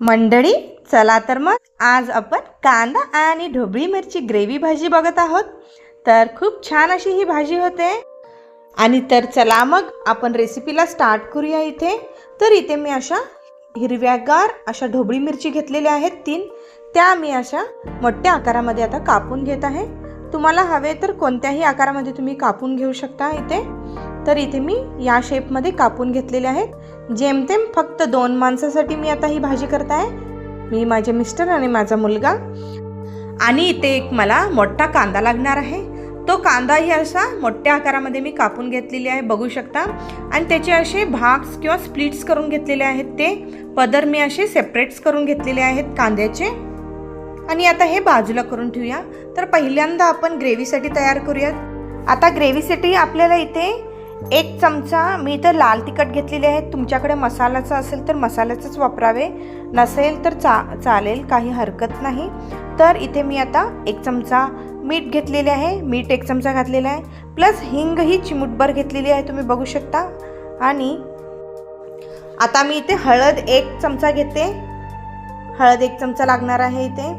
मंडळी चला तर मग आज आपण कांदा आणि ढोबळी मिरची ग्रेव्ही भाजी बघत आहोत. तर खूप छान अशी ही भाजी होते. आणि तर चला मग आपण रेसिपीला स्टार्ट करूया इथे. तर इथे मी अशा हिरव्यागार अशा ढोबळी मिरची घेतलेल्या आहेत तीन. त्या मी अशा मोठ्या आकारामध्ये आता कापून घेत आहे. तुम्हाला हवे तर कोणत्याही आकारामध्ये तुम्ही कापून घेऊ शकता इथे. तर इथे मी या शेपमध्ये कापून घेतलेले आहेत. जेमतेम फक्त दोन माणसासाठी मी आता ही भाजी करत आहे मी माझे मिस्टर आणि माझा मुलगा. आणि इथे एक मला मोठा कांदा लागणार आहे. तो कांदाही असा मोठ्या आकारामध्ये मी कापून घेतलेली आहे बघू शकता. आणि त्याचे असे भाग्स किंवा स्प्लिट्स करून घेतलेले आहेत ते. पदर मी असे सेपरेट्स करून घेतलेले आहेत कांद्याचे. आणि आता हे बाजूला करून ठेवूया. तर पहिल्यांदा आपण ग्रेव्हीसाठी तयार करूयात. आता ग्रेव्हीसाठी आपल्याला इथे एक चमचा मी तर लाल तिखट घेतलेले आहे. तुमच्याकडे मसाल्याचं असेल तर मसाल्याचंच वापरावे. नसेल तर चा चालेल काही हरकत नाही. तर इथे मी आता एक चमचा मीठ घेतलेले आहे. मीठ एक चमचा घातलेला आहे. प्लस हिंग ही चिमूटभर घेतलेली आहे तुम्ही बघू शकता. आणि आता मी इथे हळद एक चमचा घेते. हळद एक चमचा लागणार आहे इथे.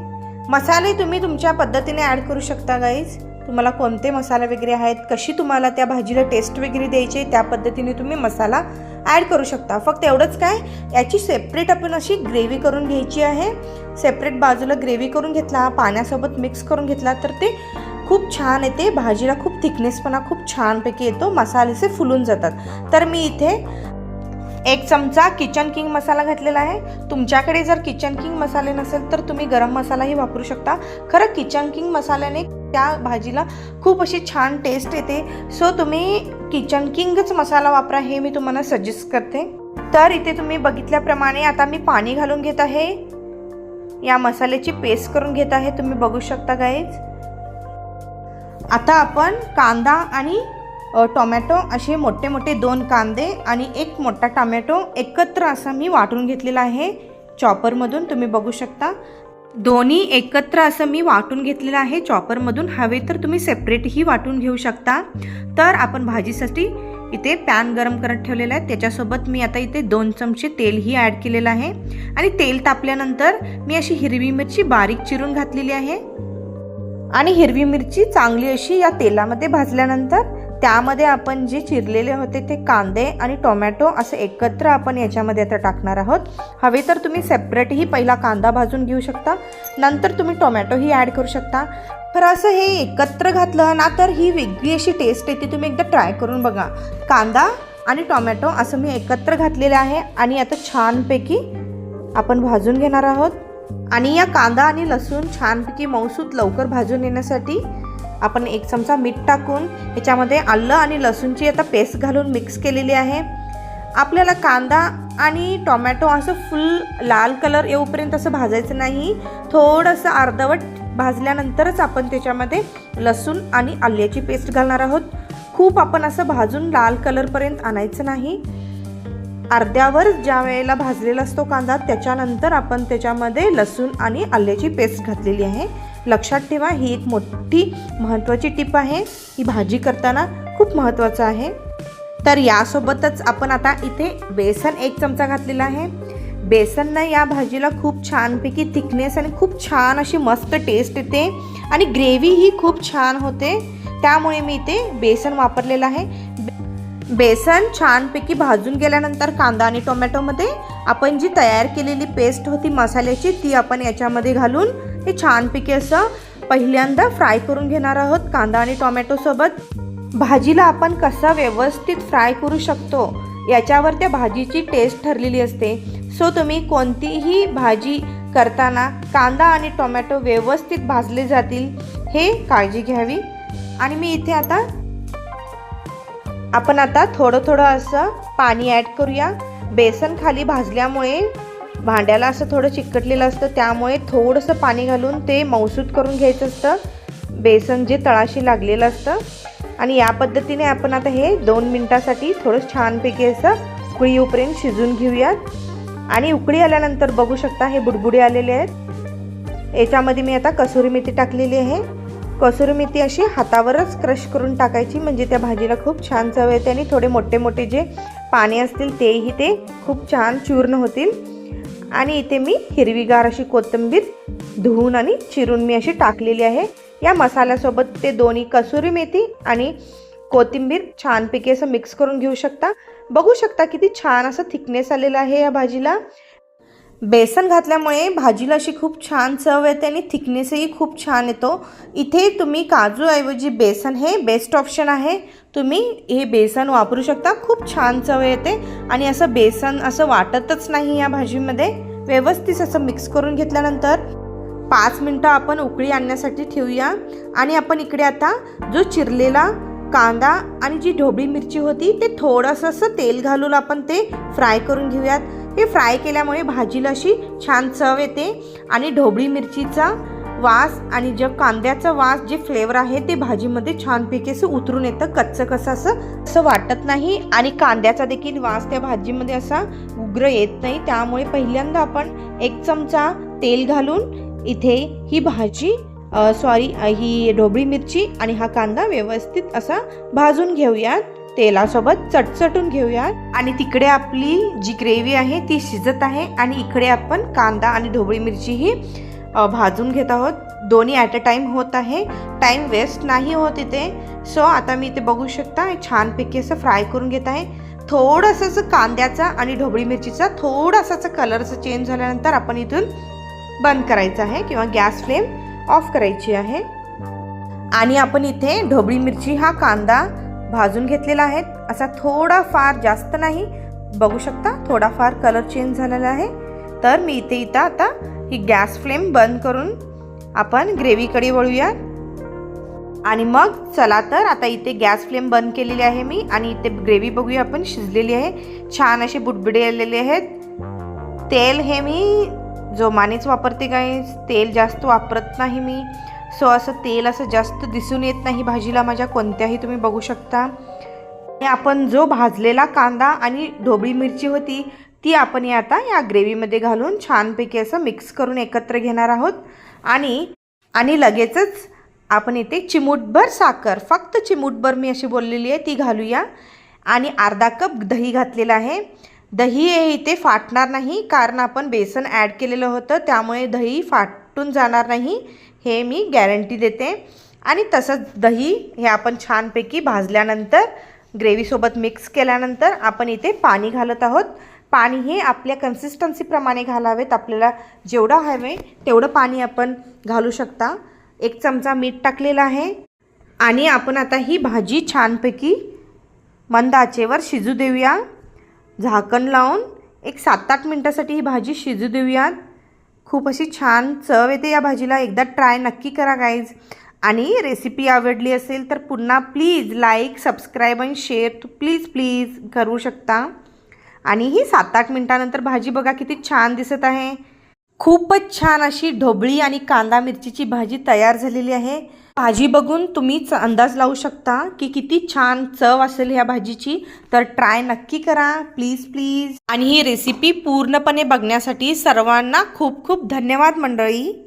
मसाले तुम्ही तुमच्या पद्धतीने ॲड करू शकता गाईज तुम्हाला कोणते मसाले वगैरे आहेत कशी तुम्हाला त्या भाजीला टेस्ट वगैरे द्यायची आहे त्या पद्धतीने तुम्ही मसाला ॲड करू शकता. फक्त एवढंच काय याची सेपरेट आपण अशी ग्रेव्ही करून घ्यायची आहे. सेपरेट बाजूला ग्रेव्ही करून घेतला पाण्यासोबत मिक्स करून घेतला तर ते खूप छान येते. भाजीला खूप थिकनेसपणा खूप छानपैकी येतो मसालेसे फुलून जातात. तर मी इथे एक चमचा किचन किंग मसाला घातलेला आहे. तुमच्याकडे जर किचन किंग मसाले नसेल तर तुम्ही गरम मसालाही वापरू शकता. खरं किचन किंग मसाल्याने त्या भाजीला खूप अशी छान टेस्ट येते. सो तुम्ही किचन किंगच मसाला वापरा हे मी तुम्हाला सजेस्ट करते. तर इथे तुम्ही बघितल्याप्रमाणे आता मी पाणी घालून घेत आहे. या मसाल्याची पेस्ट करून घेत आहे. तुम्ही बघू शकता गाईज आता आपण कांदा आणि टोमॅटो असे मोठे मोठे दोन कांदे आणि एक मोठा टोमॅटो एकत्र असा मी वाटून घेतलेला आहे. चॉपरमधून तुम्ही बघू शकता. दोन्ही एकत्र असं मी वाटून घेतलेलं आहे. चॉपरमधून हवे तर तुम्ही सेपरेटही वाटून घेऊ शकता. तर आपण भाजीसाठी इथे पॅन गरम करत ठेवलेलं आहे. त्याच्यासोबत मी आता इथे दोन चमचे तेलही ॲड केलेलं आहे. आणि तेल तापल्यानंतर मी अशी हिरवी मिरची बारीक चिरून घातलेली आहे. आणि हिरवी मिरची चांगली अशी या तेलामध्ये भाजल्यानंतर त्यामध्ये आपण जे चिरलेले होते ते कांदे आणि टोमॅटो असं एकत्र आपण याच्यामध्ये आता टाकणार आहोत. हवे तर तुम्ही सेपरेटही पहिला कांदा भाजून घेऊ शकता. नंतर तुम्ही टोमॅटोही ॲड करू शकता. तर असं हे एकत्र घातलं ना तर ही वेगळी अशी टेस्ट येते. तुम्ही एकदा ट्राय करून बघा. कांदा आणि टोमॅटो असं मी एकत्र घातलेलं आहे आणि आता छानपैकी आपण भाजून घेणार आहोत. आणि या कांदा आणि लसूण छानपैकी मौसूत लवकर भाजून येण्यासाठी आपण एक चमचा मीठ टाकून याच्यामध्ये आलं आणि लसूणची आता पेस्ट घालून मिक्स केलेली आहे. आपल्याला कांदा आणि टोमॅटो असं फुल लाल कलर येऊपर्यंत असं भाजायचं नाही. थोडंसं अर्धवट भाजल्यानंतरच आपण त्याच्यामध्ये लसूण आणि आल्याची पेस्ट घालणार आहोत. खूप आपण असं भाजून लाल कलरपर्यंत आणायचं नाही. अर्ध्यावर ज्या वेळेला भाजलेला असतो कांदा त्याच्यानंतर आपण त्याच्यामध्ये लसूण आणि आल्याची पेस्ट घातलेली आहे. लक्षात ठेवा. ही एक मोठी महत्त्वाची टीप आहे. ही भाजी करताना खूप महत्त्वाचं आहे. तर यासोबतच आपण आता इथे बेसन एक चमचा घातलेला आहे. बेसननं या भाजीला खूप छानपैकी थिकनेस आणि खूप छान अशी मस्त टेस्ट येते. आणि ग्रेव्ही ही खूप छान होते. त्यामुळे मी इथे बेसन वापरलेलं आहे. बेसन छानपैकी भाजून गेल्यानंतर कांदा आणि टोमॅटोमध्ये आपण जी तयार केलेली पेस्ट होती मसाल्याची ती आपण याच्यामध्ये घालून हे छानपैकी असं पहिल्यांदा फ्राय करून घेणार आहोत. कांदा आणि टोमॅटोसोबत भाजीला आपण कसं व्यवस्थित फ्राय करू शकतो याच्यावर त्या भाजीची टेस्ट ठरलेली असते. सो तुम्ही कोणतीही भाजी करताना कांदा आणि टोमॅटो व्यवस्थित भाजले जातील हे काळजी घ्यावी. आणि मी इथे आता आपण आता थोडं थोडं असं पाणी ॲड करूया. बेसन खाली भाजल्यामुळे भांड्याला असं थोडं चिकटलेलं असतं त्यामुळे थोडंसं पाणी घालून ते मौसूद करून घ्यायचं असतं. बेसन जे तळाशी लागलेलं असतं. आणि या पद्धतीने आपण आता हे दोन मिनटासाठी थोडं छानपैकी असं उकळी येऊपर्यंत शिजून घेऊयात. आणि उकळी आल्यानंतर बघू शकता हे बुडबुडे आलेले आहेत. याच्यामध्ये मी आता कसुरी मेथी टाकलेली आहे. कसुरी मेथी अशी हातावरच क्रश करून टाकायची म्हणजे त्या भाजीला खूप छान चव येते आणि थोडे मोठे मोठे जे पाणी असतील तेही ते खूप छान चूर्ण होतील. आणि इथे मी हिरवीगार अशी कोथिंबीर धुवून आणि चिरून मी अशी टाकलेली आहे. या मसाल्यासोबत ते दोन्ही कसुरी मेथी आणि कोथिंबीर छानपैकी असं मिक्स करून घेऊ शकता. बघू शकता किती छान असं थिकनेस आलेलं आहे या भाजीला. बेसन घातल्यामुळे भाजीला अशी खूप छान चव येते आणि थिकनेसही खूप छान येतो. इथे तुम्ही काजूऐवजी बेसन हे बेस्ट ऑप्शन आहे. तुम्ही हे बेसन वापरू शकता. खूप छान चव येते आणि असं बेसन असं वाटतच नाही या भाजीमध्ये. व्यवस्थित असं मिक्स करून घेतल्यानंतर पाच मिनटं आपण उकळी आणण्यासाठी ठेवूया. आणि आपण इकडे आता जो चिरलेला कांदा आणि जी ढोबळी मिरची होती ते थोडंसं असं तेल घालून आपण ते फ्राय करून घेऊयात. हे फ्राय केल्यामुळे भाजीला अशी छान चव येते आणि ढोबळी मिरचीचा वास आणि जे कांद्याचा वास जे फ्लेवर आहे ते भाजीमध्ये छानपैकी असं उतरून येतं. कच्चं कसं असं असं वाटत नाही आणि कांद्याचा देखील वास त्या भाजीमध्ये असा उग्र येत नाही. त्यामुळे पहिल्यांदा आपण एक चमचा तेल घालून इथे ही भाजी सॉरी ही ढोबळी मिरची आणि हा कांदा व्यवस्थित असा भाजून घेऊयात. तेलासोबत चटचटून घेऊयात. आणि तिकडे आपली जी ग्रेव्ही आहे ती शिजत आहे. आणि इकडे आपण कांदा आणि ढोबळी मिरची ही भाजून घेत आहोत. दोन्ही ॲट अ टाईम होत आहे. टाईम वेस्ट नाही होत इथे. सो आता मी इथे बघू शकता छानपैकी असं फ्राय करून घेत आहे. थोडंसं असं कांद्याचा आणि ढोबळी मिरचीचा थोडासा असं कलरचं चेंज झाल्यानंतर आपण इथून बंद करायचं आहे किंवा गॅस फ्लेम ऑफ करायची आहे. आणि आपण इथे ढोबळी मिरची हा कांदा भाजून घेतलेला आहे. असा थोडाफार जास्त नाही. बघू शकता थोडाफार कलर चेंज झालेला आहे. तर मी इथे इथं आता ही गॅस फ्लेम बंद करून आपण ग्रेव्हीकडे वळूया. आणि मग चला तर आता इथे गॅस फ्लेम बंद केलेली आहे मी. आणि इथे ग्रेव्ही बघूया आपण शिजलेली आहे. छान असे बुडबुडे आलेले आहेत. तेल हे मी जोमानेच वापरते काय तेल जास्त वापरत नाही मी. सो असं तेल असं जास्त दिसून येत नाही भाजीला माझ्या कोणत्याही तुम्ही बघू शकता. आणि आपण जो भाजलेला कांदा आणि ढोबळी मिरची होती ती आपण या आता या ग्रेव्हीमध्ये घालून छानपैकी असं मिक्स करून एकत्र घेणार आहोत. आणि आणि लगेचच आपण इथे चिमूटभर साखर फक्त चिमूटभर मी अशी बोललेली आहे ती घालूया. आणि अर्धा कप दही घातलेलं आहे. दही हे इथे फाटणार नाही कारण आपण बेसन ॲड केलेलं होतं त्यामुळे दही फाटून जाणार नाही. हे मी गॅरंटी देते. आणि तसंच दही हे आपण छानपैकी भाजल्यानंतर ग्रेव्हीसोबत मिक्स केल्यानंतर आपण इथे पाणी घालत आहोत. पाणी हे आपल्या कन्सिस्टन्सीप्रमाणे घालावेत. आपल्याला जेवढं हवे तेवढं पाणी आपण घालू शकता. एक चमचा मीठ टाकलेलं आहे. आणि आपण आता ही भाजी छानपैकी मंद आचेवर शिजू देऊया. झाकण लावून एक सात आठ मिनटासाठी ही भाजी शिजू देऊयात. खूप अशी छान चव येते या भाजीला. एकदा ट्राय नक्की करा गाईज आणि रेसिपी आवडली असेल तर पुन्हा प्लीज लाईक सबस्क्राईब आणि शेअर प्लीज प्लीज करू शकता. आणि ही सात आठ मिनटानंतर भाजी बघा किती छान दिसत आहे. खूपच छान अशी ढोबळी आणि कांदा मिरचीची भाजी तयार झालेली आहे. भाजी बघून तुम्हीच अंदाज लावू शकता की किती छान चव असेल ह्या भाजीची. तर ट्राय नक्की करा. प्लीज प्लीज आणि ही रेसिपी पूर्णपणे बघण्यासाठी सर्वांना खूप खूप धन्यवाद मंडळी.